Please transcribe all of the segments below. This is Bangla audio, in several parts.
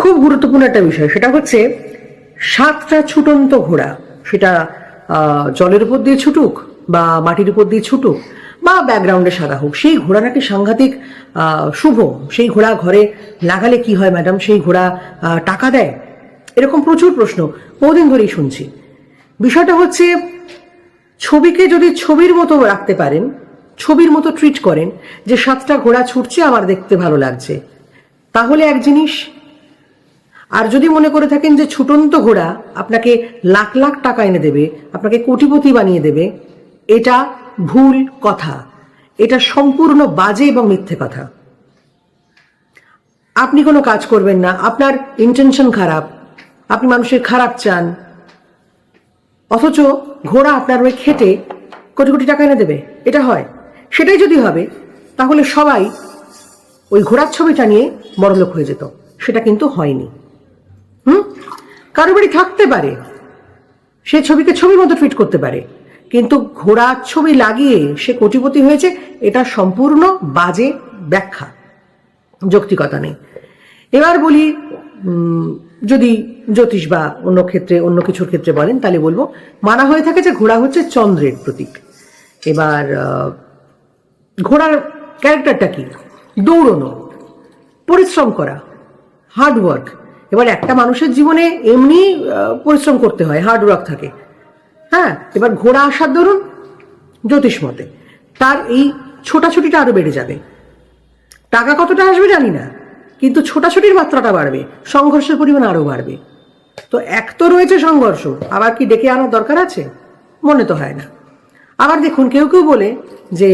খুব গুরুত্বপূর্ণ একটা বিষয়, সেটা হচ্ছে সাতটা ছুটন্ত ঘোড়া, সেটা জলের উপর দিয়ে ছুটুক বা মাটির উপর দিয়ে ছুটুক বা ব্যাকগ্রাউন্ডে সাদা হোক, সেই ঘোড়া নাকি সাংঘাতিক শুভ, সেই ঘোড়া ঘরে লাগালে কি হয় ম্যাডাম সেই ঘোড়া টাকা দেয়? এরকম প্রচুর প্রশ্ন, বহুদিন ধরেই শুনছি। বিষয়টা হচ্ছে, ছবিকে যদি ছবির মতো রাখতে পারেন, ছবির মতো ট্রিট করেন যে সাতটা ঘোড়া ছুটছে, আমার দেখতে ভালো লাগছে। তাহলে এক জিনিস আর যদি মনে করে থাকেন যে ছুটন্ত ঘোড়া আপনাকে লাখ লাখ টাকা এনে দেবে, আপনাকে কোটিপতি বানিয়ে দেবে, এটা ভুল কথা। এটা সম্পূর্ণ বাজে এবং মিথ্যে কথা। আপনি কোনো কাজ করবেন না, আপনার ইন্টেনশন খারাপ, আপনি মানুষের খারাপ চান, অথচ ঘোড়া আপনার ওই খেটে কোটি কোটি টাকা এনে দেবে, এটা হয়। সেটাই যদি হবে, তাহলে সবাই ওই ঘোড়ার ছবিটা নিয়ে বড়লোক হয়ে যেত। সেটা কিন্তু হয়নি। হুম? কারও বাড়ি থাকতে পারে। সে ছবিকে ছবির মতো ফিট করতে পারে। কিন্তু ঘোড়ার ছবি লাগিয়ে সে কোটিপতি হয়েছে, এটা সম্পূর্ণ বাজে ব্যাখ্যা। যৌক্তিকতা নেই। এবার বলি যদি জ্যোতিষ বা অন্য ক্ষেত্রে, অন্য কিছুর ক্ষেত্রে বলেন, তাহলে বলব, মানা হয়ে থাকে যে ঘোড়া হচ্ছে চন্দ্রের প্রতীক। এবার ঘোড়ার ক্যারেক্টারটা কি? দৌড়নো, পরিশ্রম করা হার্ড ওয়ার্ক এবার একটা মানুষের জীবনে এমনি পরিশ্রম করতে হয় হার্ড ওয়ার্ক থাকে। হ্যাঁ? এবার ঘোড়া আসার ধরুন জ্যোতিষ মতে, তার এই ছোটাছুটিটা আরও বেড়ে যাবে। টাকা কতটা আসবে জানি না, কিন্তু ছোটাছুটির মাত্রাটা বাড়বে, সংঘর্ষের পরিমাণ আরও বাড়বে। তো এক তো রয়েছে সংঘর্ষ, আবার কি ডেকে আনার দরকার আছে? মনে তো হয় না। আবার দেখুন, কেউ কেউ বলে যে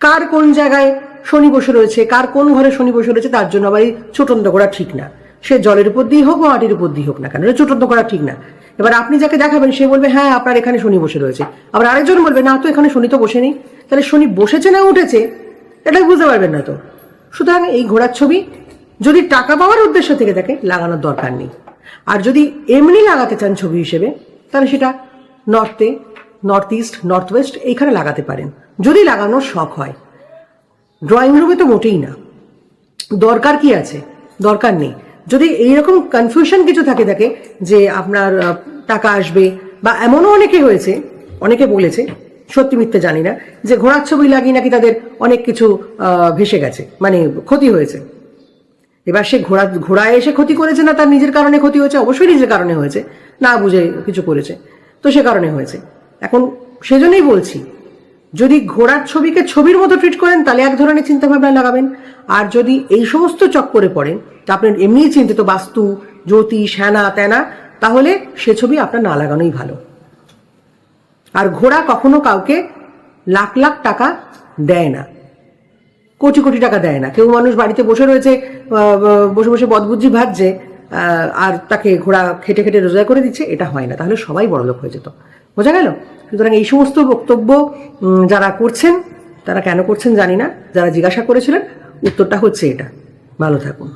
কার কোন জায়গায় শনি বসে রয়েছে। কার কোন ঘরে শনি বসে রয়েছে তার জন্য আবার এই ছোটন্ত করা ঠিক না। সে জলের উপর দিয়ে হোক বা মাটির উপর দিয়ে হোক না কেন, এটা ছোটন্ত করা ঠিক না। এবার আপনি যাকে দেখাবেন, সে বলবে হ্যাঁ আপনার এখানে শনি বসে রয়েছে। আবার আরেকজন বলবে, না, তো এখানে শনি তো বসে নেই। তাহলে শনি বসেছে না উঠেছে, এটা বুঝতে পারবেন না তো। সুতরাং এই ঘোড়ার ছবি যদি টাকা পাওয়ার উদ্দেশ্য থেকে থাকে লাগানোর দরকার নেই। আর যদি এমনি লাগাতে চান ছবি হিসেবে, তাহলে সেটা নর্থে, নর্থ ইস্ট, নর্থ ওয়েস্ট, এইখানে লাগাতে পারেন। যদি লাগানোর শখ হয়। ড্রয়িং রুমে তো মোটেই না। দরকার কি আছে? দরকার নেই। যদি এইরকম কনফিউশন কিছু থাকে থাকে, যে আপনার টাকা আসবে, বা এমনও অনেকে হয়েছে, অনেকে বলেছে, সত্যি মিথ্যে জানি না, যে ঘোড়ার ছবি লাগিয়ে নাকি তাদের অনেক কিছু ভেসে গেছে মানে ক্ষতি হয়েছে। এবার সে ঘোড়া, ঘোড়ায় এসে ক্ষতি করেছে না তার নিজের কারণে ক্ষতি হয়েছে? অবশ্যই নিজের কারণে হয়েছে, না বুঝে কিছু করেছে। তো সে কারণে হয়েছে। এখন সেজন্যই বলছি যদি ঘোড়ার ছবিকে ছবির মতো ট্রিট করেন, তাহলে এক ধরনের চিন্তাভাবনা লাগাবেন। আর যদি এই সমস্ত চক্করে পড়েন, তা আপনার এমনিই চিন্তিত বাস্তু জ্যোতিষ হ্যানা ত্যানা তাহলে সে ছবি আপনার না লাগানোই ভালো। আর ঘোড়া কখনো কাউকে লাখ লাখ টাকা দেয় না। কোটি কোটি টাকা দেয় না। কেউ মানুষ বাড়িতে বসে রয়েছে বসে বসে বদবুদ্ধি ভাবছে আর তাকে ঘোড়া খেটে খেটে রোজগার করে দিচ্ছে, এটা হয় না। তাহলে সবাই বড়লোক হয়ে যেত। বোঝা গেল? সুতরাং এই সমস্ত বক্তব্য যারা করছেন, তারা কেন করছেন জানি না। যারা জিজ্ঞাসা করেছিলেন, উত্তরটা হচ্ছে এটা। ভালো থাকুন।